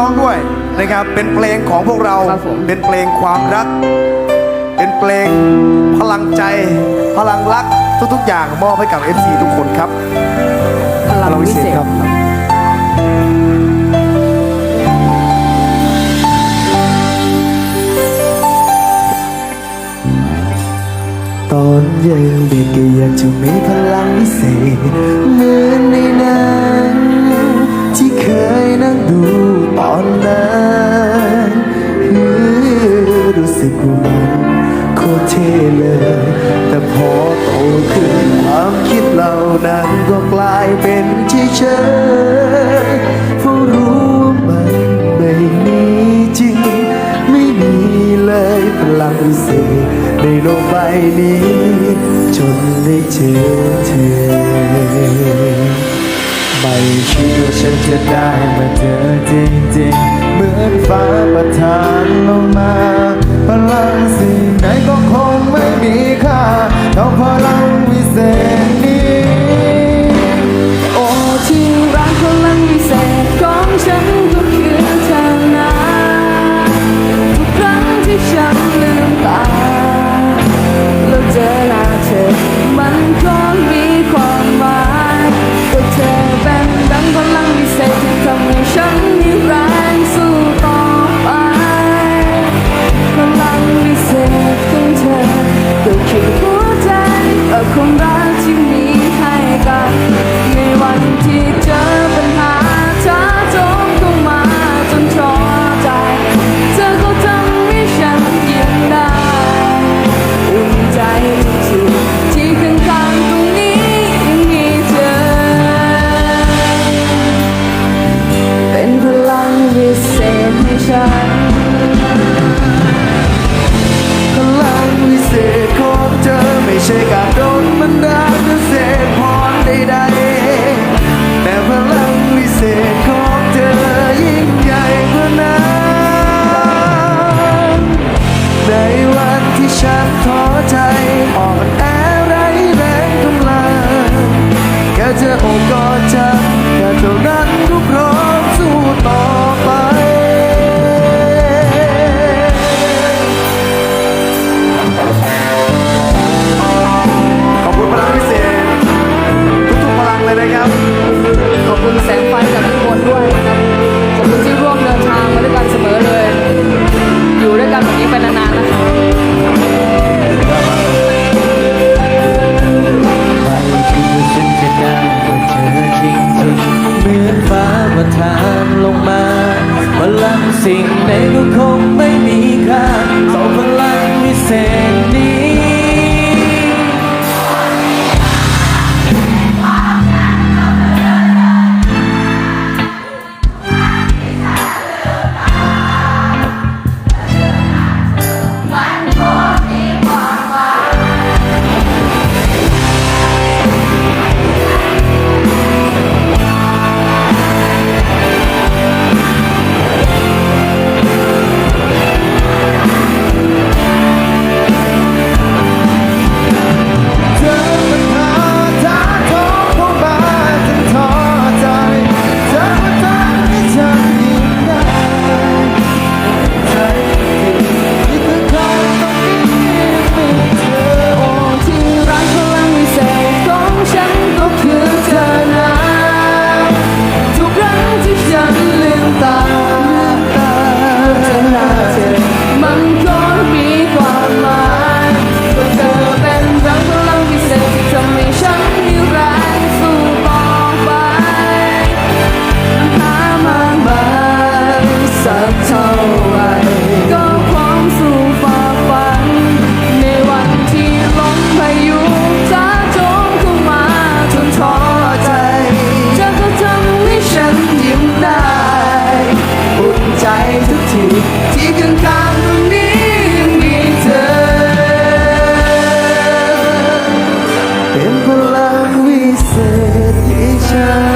น้องด้วยนะครับ เป็นเพลงของพวกเรารเป็นเพลงความรัก เป็นเพลงพลังใจ พลังรักทุกๆ อย่างมอบให้กับ FC ทุกคนครับ พลังวิเศษครับ ตอนยังเด็กก็อยากจะมีพลังวิเศษเหมื่ โลกใบนี้ จนได้เจอเธอ ไม่คิดว่าฉันจะได้มาเจอจริงๆ เหมือนฟ้าประทานลงมา take, I don't mind. สิ่งใดก็คงไม่มีค่าสองพลังวิเศษนี้ Yeah.